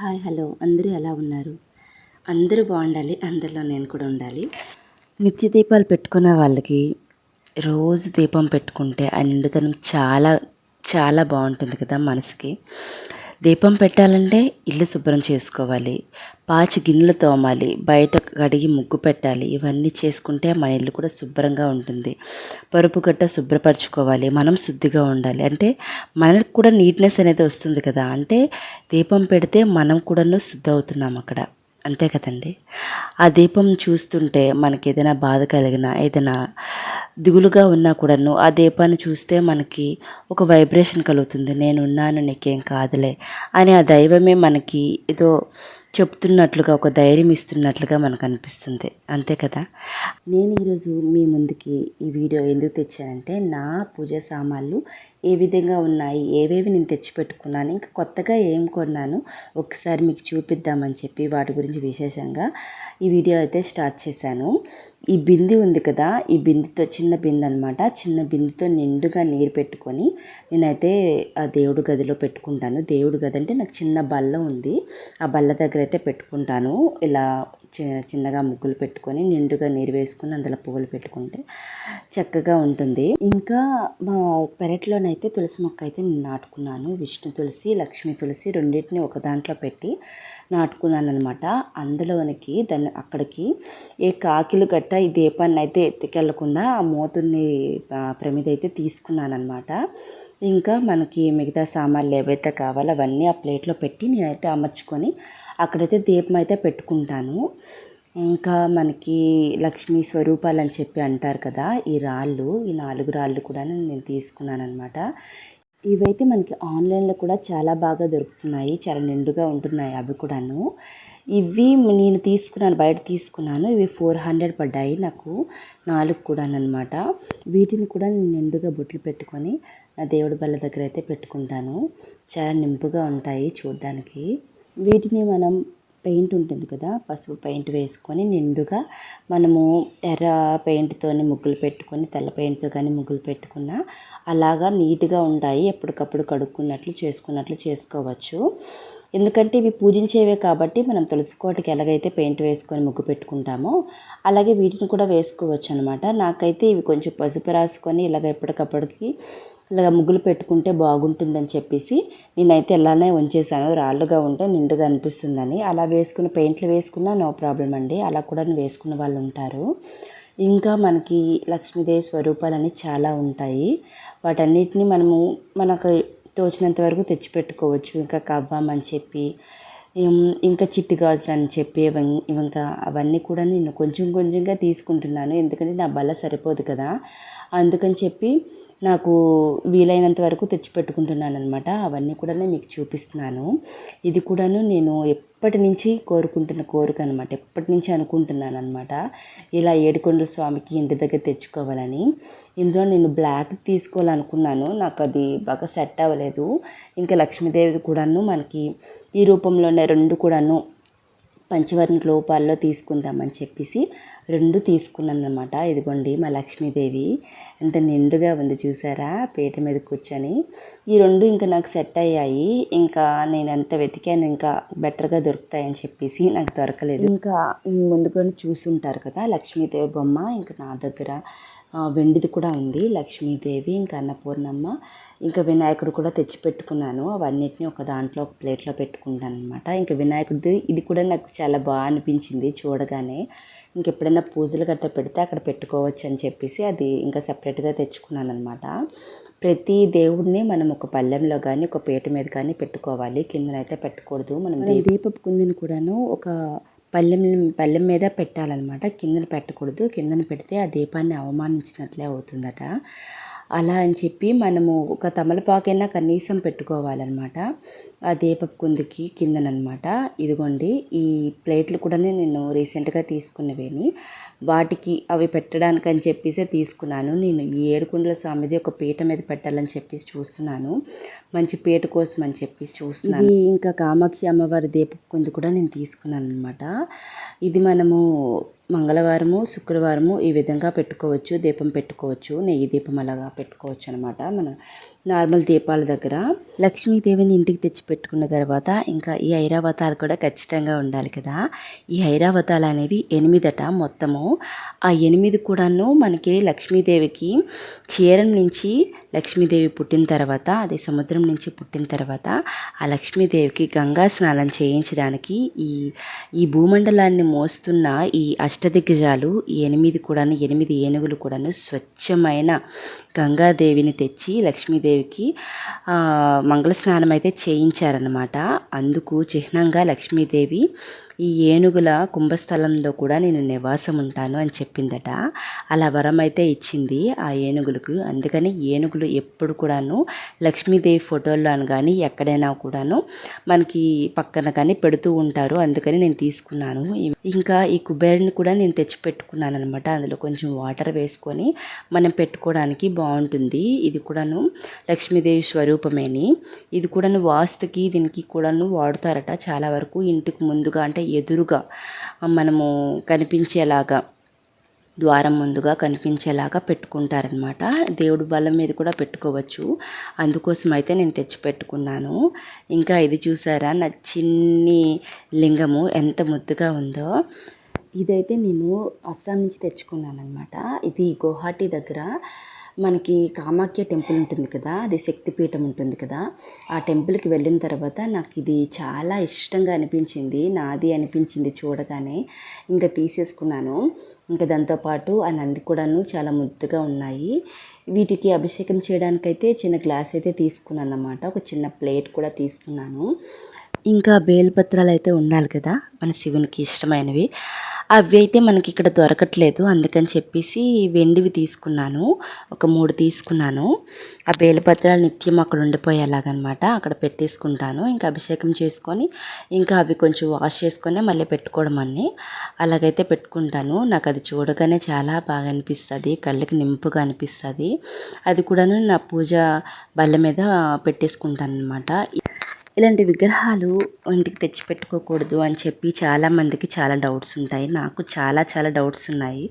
Hi hello. అందరూ ఎలా ఉన్నారు? అందరూ బాగుండాలి. అందరిలో నేను కూడా ఉండాలి. నిత్య దీపాలు పెట్టుకున్న వాళ్ళకి రోజు దీపం పెట్టుకుంటే ఆ నిండుతనం చాలా చాలా బాగుంటుంది కదా మనసుకి. దీపం పెట్టాలంటే ఇల్లు శుభ్రం చేసుకోవాలి. పాచి గిన్నెలు తోమాలి. బయట కడిగి ముగ్గు పెట్టాలి. ఇవన్నీ చేసుకుంటే మన ఇల్లు కూడా శుభ్రంగా ఉంటుంది. పరుపు గట్ట శుభ్రపరచుకోవాలి. మనం శుద్ధిగా ఉండాలి. అంటే మనకు కూడా నీట్నెస్ అనేది వస్తుంది కదా. అంటే దీపం పెడితే మనం కూడాను శుద్ధి అవుతున్నాం అక్కడ. అంతే కదండి. ఆ దీపం చూస్తుంటే మనకి ఏదైనా బాధ కలిగినా ఏదైనా దిగులుగా ఉన్నా కూడాను ఆ దీపాన్ని చూస్తే మనకి ఒక వైబ్రేషన్ కలుగుతుంది. నేనున్నాను నీకేం కాదులే అని ఆ దైవమే మనకి ఏదో చెప్తున్నట్లుగా ఒక ధైర్యం ఇస్తున్నట్లుగా మనకు అనిపిస్తుంది అంతే కదా? నేను ఈరోజు మీ ముందుకి ఈ వీడియో ఎందుకు తెచ్చానంటే నా పూజ సామాన్లు ఏ విధంగా ఉన్నాయి? ఏవేవి నేను తెచ్చిపెట్టుకున్నాను? ఇంకా కొత్తగా ఏం కొన్నాను? ఒకసారి మీకు చూపిద్దామని చెప్పి వాటి గురించి విశేషంగా ఈ వీడియో అయితే స్టార్ట్ చేశాను. ఈ బింది ఉంది కదా? ఈ బిందితో చిన్న బింది అనమాట చిన్న బిందితో నిండుగా నీరు పెట్టుకొని నేనైతే ఆ దేవుడు గదిలో పెట్టుకుంటాను. దేవుడు గది అంటే నాకు చిన్న బల్ల ఉంది. ఆ బల్ల దగ్గర అయితే పెట్టుకుంటాను. ఇలా చిన్నగా ముగ్గులు పెట్టుకొని నిండుగా నీరు వేసుకొని అందులో పువ్వులు పెట్టుకుంటే చక్కగా ఉంటుంది. ఇంకా మా పెరట్లోనైతే తులసి మొక్క అయితే నేను నాటుకున్నాను. విష్ణు తులసి లక్ష్మీ తులసి రెండింటిని ఒక దాంట్లో పెట్టి నాటుకున్నాను అనమాట అందులోనికి దాన్ని అక్కడికి ఏ కాకిలు గట్ట ఈ దీపాన్ని అయితే ఎత్తుకెళ్ళకుండా ఆ మోతుని ప్రమిద అయితే తీసుకున్నాను అనమాట ఇంకా మనకి మిగతా సామాన్లు ఏవైతే కావాలో అవన్నీ ఆ ప్లేట్లో పెట్టి నేనైతే అమర్చుకొని అక్కడైతే దీపం అయితే పెట్టుకుంటాను. ఇంకా మనకి లక్ష్మీ స్వరూపాలు అని చెప్పి అంటారు కదా ఈ రాళ్ళు ఈ నాలుగు రాళ్ళు కూడా నేను తీసుకున్నాను అనమాట ఇవైతే మనకి ఆన్లైన్లో కూడా చాలా బాగా దొరుకుతున్నాయి చాలా నిండుగా ఉంటున్నాయి అవి కూడాను. ఇవి నేను తీసుకున్నాను బయట తీసుకున్నాను. ఇవి ఫోర్ హండ్రెడ్ పడ్డాయి నాకు నాలుగు కూడా అనమాట వీటిని కూడా నేను నిండుగా బొట్లు పెట్టుకొని దేవుడి బల్ల దగ్గర అయితే పెట్టుకుంటాను. చాలా నింపుగా ఉంటాయి చూడ్డానికి. వీటిని మనం పెయింట్ ఉంటుంది కదా పసుపు పెయింట్ వేసుకొని నిండుగా మనము ఎర్ర పెయింట్తోని ముగ్గులు పెట్టుకొని తెల్ల పెయింట్తో కానీ ముగ్గులు పెట్టుకున్న అలాగా నీట్గా ఉంటాయి. ఎప్పటికప్పుడు కడుక్కున్నట్లు చేసుకున్నట్లు చేసుకోవచ్చు. ఎందుకంటే ఇవి పూజించేవే కాబట్టి మనం తులసికోటకి ఎలాగైతే పెయింట్ వేసుకొని ముగ్గు పెట్టుకుంటామో అలాగే వీటిని కూడా వేసుకోవచ్చు అనమాట నాకైతే ఇవి కొంచెం పసుపు రాసుకొని ఇలాగ ఎప్పటికప్పటికి ఇలా ముగ్గులు పెట్టుకుంటే బాగుంటుందని చెప్పేసి నేనైతే ఇలానే ఉంచేసాను. రాళ్ళుగా ఉంటే నిండుగా అనిపిస్తుందని. అలా వేసుకుని పెయింట్లు వేసుకున్నా నో ప్రాబ్లం అండి. అలా కూడా వేసుకున్న వాళ్ళు ఉంటారు. ఇంకా మనకి లక్ష్మీదేవి స్వరూపాలని చాలా ఉంటాయి. వాటన్నిటిని మనము మనకు తోచినంత వరకు తెచ్చిపెట్టుకోవచ్చు. ఇంకా కవ్వం అని చెప్పి ఇంకా చిట్టి గాజులు అని చెప్పి ఇంకా అవన్నీ కూడా నేను కొంచెం కొంచెంగా తీసుకుంటున్నాను. ఎందుకంటే నా బల్ల సరిపోదు కదా. అందుకని చెప్పి నాకు వీలైనంత వరకు తెచ్చిపెట్టుకుంటున్నాను అనమాట అవన్నీ కూడా మీకు చూపిస్తున్నాను. ఇది కూడాను నేను ఎప్పటి నుంచి కోరుకుంటున్న కోరిక అనమాట ఎప్పటి నుంచి అనుకుంటున్నాను అనమాట ఇలా ఏడుకొండల స్వామికి ఇంటి దగ్గర తెచ్చుకోవాలని. ఇందులో నేను బ్లాక్ తీసుకోవాలనుకున్నాను. నాకు అది బాగా సెట్ అవ్వలేదు. ఇంకా లక్ష్మీదేవి కూడాను మనకి ఈ రూపంలోనే రెండు కూడాను పంచవర్ణ రూపాల్లో తీసుకుందామని చెప్పేసి రెండు తీసుకున్నాను అనమాట ఇదిగోండి మా లక్ష్మీదేవి. ఎంత నిండుగా ఉంది చూసారా? పేట మీద కూర్చొని. ఈ రెండు ఇంకా నాకు సెట్ అయ్యాయి. ఇంకా నేను ఎంత వెతికాను ఇంకా బెటర్గా దొరుకుతాయని చెప్పేసి నాకు దొరకలేదు. ఇంకా ముందు కూడా చూసుంటారు కదా లక్ష్మీదేవి బొమ్మ. ఇంకా నా దగ్గర వెండిది కూడా ఉంది. లక్ష్మీదేవి ఇంకా అన్నపూర్ణమ్మ ఇంకా వినాయకుడు కూడా తెచ్చి పెట్టుకున్నాను అవన్నిటిని ఒక దాంట్లో ఒక ప్లేట్లో పెట్టుకుంటాను అనమాట ఇంకా వినాయకుడిది ఇది కూడా నాకు చాలా బాగా అనిపించింది చూడగానే. ఇంకెప్పుడైనా పూజలు గట్ట పెడితే అక్కడ పెట్టుకోవచ్చు అని చెప్పేసి అది ఇంకా సపరేట్గా తెచ్చుకున్నాను అనమాట ప్రతి దేవుడిని మనం ఒక పళ్ళెంలో కానీ ఒక పీట మీద కానీ పెట్టుకోవాలి. కిందనైతే పెట్టకూడదు. మనం దీపపు కుందిని కూడాను ఒక పళ్ళెం పళ్ళెం మీద పెట్టాలన్నమాట. కిందన పెట్టకూడదు. కిందన పెడితే ఆ దీపాన్ని అవమానించినట్లే అవుతుందట. అలా అని చెప్పి మనము ఒక తమలపాకైనా కనీసం పెట్టుకోవాలన్నమాట. ఆ దీపపు కుందికి కిందనమాట ఇదిగోండి ఈ ప్లేట్లు కూడా నేను రీసెంట్గా తీసుకున్నవేని. వాటికి అవి పెట్టడానికి అని చెప్పేసి తీసుకున్నాను. నేను ఈ ఏడుకుండల స్వామిది ఒక పీట మీద పెట్టాలని చెప్పేసి చూస్తున్నాను. మంచి పీట కోసం అని చెప్పేసి చూస్తున్నాను. ఇంకా కామాక్షి అమ్మవారి దీపపు కుంది కూడా నేను తీసుకున్నాను అనమాట ఇది మనము మంగళవారము శుక్రవారము ఈ విధంగా పెట్టుకోవచ్చు దీపం పెట్టుకోవచ్చు నెయ్యి దీపం అలాగా పెట్టుకోవచ్చు అనమాట మన నార్మల్ దీపాల దగ్గర. లక్ష్మీదేవిని ఇంటికి తెచ్చి పెట్టుకున్న తర్వాత ఇంకా ఈ ఐరావతాలు కూడా ఖచ్చితంగా ఉండాలి కదా. ఈ ఐరావతాలు అనేవి ఎనిమిదట మొత్తము. ఆ ఎనిమిది కూడాను మనకి లక్ష్మీదేవికి క్షీరం నుంచి లక్ష్మీదేవి పుట్టిన తర్వాత అది సముద్రం నుంచి పుట్టిన తర్వాత ఆ లక్ష్మీదేవికి గంగా స్నానం చేయించడానికి ఈ ఈ భూమండలాన్ని మోస్తున్న ఈ అష్టదిగ్గజాలు ఎనిమిది కూడాను ఎనిమిది ఏనుగులు కూడాను స్వచ్ఛమైన గంగాదేవిని తెచ్చి లక్ష్మీదేవికి మంగళ స్నానం అయితే చేయించారనమాట అందుకు చిహ్నంగా లక్ష్మీదేవి ఈ ఏనుగుల కుంభస్థలంలో కూడా నేను నివాసం ఉంటాను అని చెప్పిందట. అలా వరం అయితే ఇచ్చింది ఆ ఏనుగులకు. అందుకని ఏనుగులు ఎప్పుడు కూడాను లక్ష్మీదేవి ఫోటోల్లో అని కానీ ఎక్కడైనా కూడాను మనకి పక్కన కానీ పెడుతూ ఉంటారు. అందుకని నేను తీసుకున్నాను. ఇంకా ఈ కుబేరుని కూడా నేను తెచ్చి పెట్టుకున్నాను అనమాట అందులో కొంచెం వాటర్ వేసుకొని మనం పెట్టుకోవడానికి బాగుంటుంది. ఇది కూడాను లక్ష్మీదేవి స్వరూపమేని. ఇది కూడాను వాస్తుకి దీనికి కూడాను వాడుతారట చాలా వరకు. ఇంటికి ముందుగా అంటే ఎదురుగా మనము కనిపించేలాగా ద్వారం ముందుగా కనిపించేలాగా పెట్టుకుంటారనమాట దేవుడు బలం మీద కూడా పెట్టుకోవచ్చు. అందుకోసం అయితే నేను తెచ్చి పెట్టుకున్నాను ఇంకా ఇది చూసారా? నా చిన్ని లింగము ఎంత ముద్దుగా ఉందో. ఇదైతే నేను అస్సాం నుంచి తెచ్చుకున్నాను అనమాట ఇది గువాహటి దగ్గర మనకి కామాఖ్య టెంపుల్ ఉంటుంది కదా అది శక్తిపీఠం ఉంటుంది కదా ఆ టెంపుల్కి వెళ్ళిన తర్వాత నాకు ఇది చాలా ఇష్టంగా అనిపించింది నాది అనిపించింది చూడగానే. ఇంకా తీసేసుకున్నాను. ఇంకా దాంతోపాటు ఆ నంది కూడాను చాలా ముద్దుగా ఉన్నాయి. వీటికి అభిషేకం చేయడానికైతే చిన్న గ్లాస్ అయితే తీసుకున్నాను అనమాట ఒక చిన్న ప్లేట్ కూడా తీసుకున్నాను. ఇంకా బేల్పత్రాలు అయితే ఉండాలి కదా మన శివునికి ఇష్టమైనవి. అవి అయితే మనకి ఇక్కడ దొరకట్లేదు. అందుకని చెప్పేసి వెండివి తీసుకున్నాను. ఒక మూడు తీసుకున్నాను. ఆ బేలపత్రాలు నిత్యం అక్కడ ఉండిపోయేలాగనమాట. అక్కడ పెట్టేసుకుంటాను. ఇంకా అభిషేకం చేసుకొని ఇంకా అవి కొంచెం వాష్ చేసుకొని మళ్ళీ పెట్టుకోవడం అన్నీ. అలాగైతే పెట్టుకుంటాను. నాకు అది చూడగానే చాలా బాగా అనిపిస్తుంది కళ్ళకి నింపుగా అనిపిస్తుంది. అది కూడాను నా పూజ బల్ల మీద పెట్టేసుకుంటాను అనమాట ఇలాంటి విగ్రహాలు ఇంటికి తెచ్చిపెట్టుకోకూడదు అని చెప్పి చాలామందికి చాలా డౌట్స్ ఉంటాయి. నాకు చాలా చాలా డౌట్స్ ఉన్నాయి.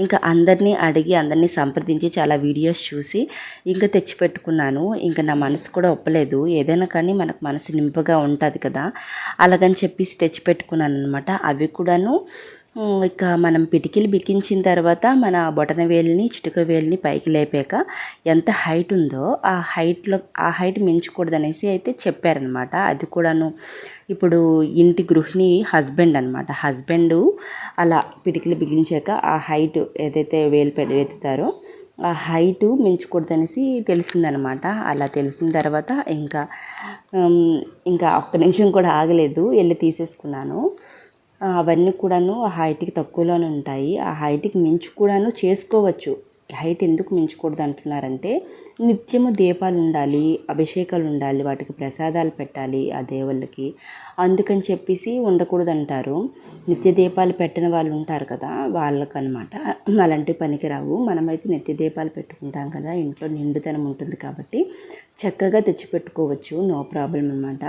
ఇంకా అందరినీ అడిగి అందరినీ సంప్రదించి చాలా వీడియోస్ చూసి ఇంకా తెచ్చిపెట్టుకున్నాను. ఇంకా నా మనసు కూడా ఒప్పలేదు. ఏదైనా కానీ మనకు మనసు నింపుగా ఉంటుంది కదా. అలాగని చెప్పేసి తెచ్చిపెట్టుకున్నాను అనమాట అవి కూడాను ఇక మనం పిటికిలు బిగించిన తర్వాత మన బొటన వేలిని చిటుక వేలిని పైకి లేపాక ఎంత హైట్ ఉందో ఆ హైట్లో ఆ హైట్ మించకూడదు అనేసి అయితే చెప్పారనమాట. అది కూడాను ఇప్పుడు ఇంటి గృహిణి హస్బెండ్ అనమాట. హస్బెండ్ అలా పిటికిలు బిగించాక ఆ హైట్ ఏదైతే వేలు పెట్టి వెతుతారో ఆ హైటు మించకూడదు అనేసి తెలిసిందనమాట. అలా తెలిసిన తర్వాత ఇంకా ఇంకా ఒక్క నిమిషం కూడా ఆగలేదు. వెళ్ళి తీసేసుకున్నాను. అవన్నీ కూడాను ఆ హైట్కి తక్కువలోనే ఉంటాయి. ఆ హైట్కి మించి కూడాను చేసుకోవచ్చు. హైట్ ఎందుకు మించకూడదు అంటున్నారంటే నిత్యము దీపాలు ఉండాలి అభిషేకాలు ఉండాలి వాటికి ప్రసాదాలు పెట్టాలి ఆ దేవుళ్ళకి. అందుకని చెప్పేసి ఉండకూడదు అంటారు నిత్య దీపాలు పెట్టిన వాళ్ళు ఉంటారు కదా వాళ్ళకనమాట. అలాంటి పనికిరావు మనమైతే నిత్య దీపాలు పెట్టుకుంటాం కదా ఇంట్లో నిండుతనం ఉంటుంది కాబట్టి చక్కగా తెచ్చిపెట్టుకోవచ్చు. నో ప్రాబ్లం అనమాట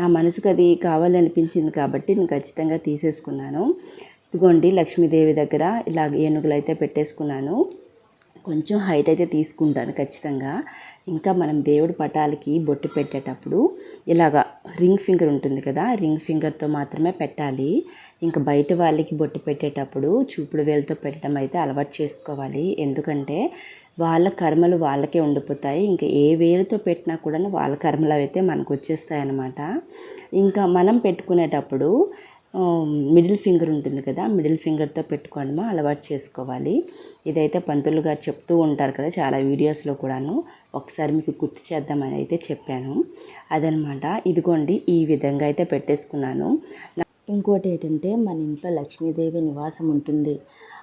నా మనసుకు అది కావాలనిపించింది కాబట్టి నేను ఖచ్చితంగా తీసేసుకున్నాను. ఇదిగోండి లక్ష్మీదేవి దగ్గర ఇలా ఏనుగులు అయితే పెట్టేసుకున్నాను. కొంచెం హైట్ అయితే తీసుకుంటాను ఖచ్చితంగా. ఇంకా మనం దేవుడి పటాలకి బొట్టు పెట్టేటప్పుడు ఇలాగా రింగ్ ఫింగర్ ఉంటుంది కదా రింగ్ ఫింగర్తో మాత్రమే పెట్టాలి. ఇంకా బయట వాళ్ళకి బొట్టు పెట్టేటప్పుడు చూపుడు వేలతో పెట్టడం అయితే అలవాటు చేసుకోవాలి. ఎందుకంటే వాళ్ళ కర్మలు వాళ్ళకే ఉండిపోతాయి. ఇంకా ఏ వేలుతో పెట్టినా కూడా వాళ్ళ కర్మలు అయితే మనకు వచ్చేస్తాయి అన్నమాట ఇంకా మనం పెట్టుకునేటప్పుడు మిడిల్ ఫింగర్ ఉంటుంది కదా మిడిల్ ఫింగర్తో పెట్టుకోవడమో అలవాటు చేసుకోవాలి. ఇదైతే పంతులు గారు చెప్తూ ఉంటారు కదా చాలా వీడియోస్లో కూడాను. ఒకసారి మీకు గుర్తు చేద్దామని అయితే చెప్పాను. అదనమాట ఇదిగోండి ఈ విధంగా అయితే పెట్టేసుకున్నాను. ఇంకోటి ఏంటంటే మన ఇంట్లో లక్ష్మీదేవి నివాసం ఉంటుంది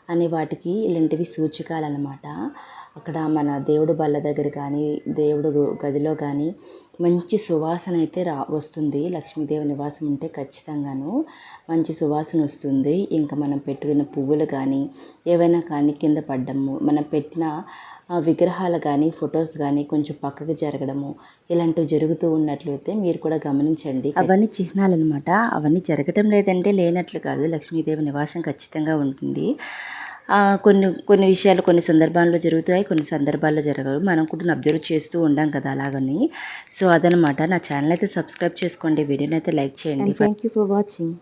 అనే వాటికి ఇలాంటివి సూచికాలన్నమాట. అనమాట అక్కడ మన దేవుడు బల్ల దగ్గర కానీ దేవుడు గదిలో కానీ మంచి సువాసన అయితే రా వస్తుంది. లక్ష్మీదేవి నివాసం ఉంటే ఖచ్చితంగాను మంచి సువాసన వస్తుంది. ఇంకా మనం పెట్టుకున్న పువ్వులు కానీ ఏవైనా కానీ కింద పడ్డము మనం పెట్టిన విగ్రహాలు కానీ ఫొటోస్ కానీ కొంచెం పక్కకు జరగడము ఇలాంటివి జరుగుతూ ఉన్నట్లయితే మీరు కూడా గమనించండి. అవన్నీ చిహ్నాలు అనమాట అవన్నీ జరగటం లేదంటే లేనట్లు కాదు. లక్ష్మీదేవి నివాసం ఖచ్చితంగా ఉంటుంది. కొన్ని కొన్ని విషయాలు కొన్ని సందర్భాల్లో జరుగుతాయి కొన్ని సందర్భాల్లో జరగవు. మనం కూడా అబ్జర్వ్ చేస్తూ ఉండాం కదా అలాగని. సో అదనమాట. నా ఛానల్ అయితే సబ్స్క్రైబ్ చేసుకోండి వీడియోని అయితే లైక్ చేయండి. Thank you for watching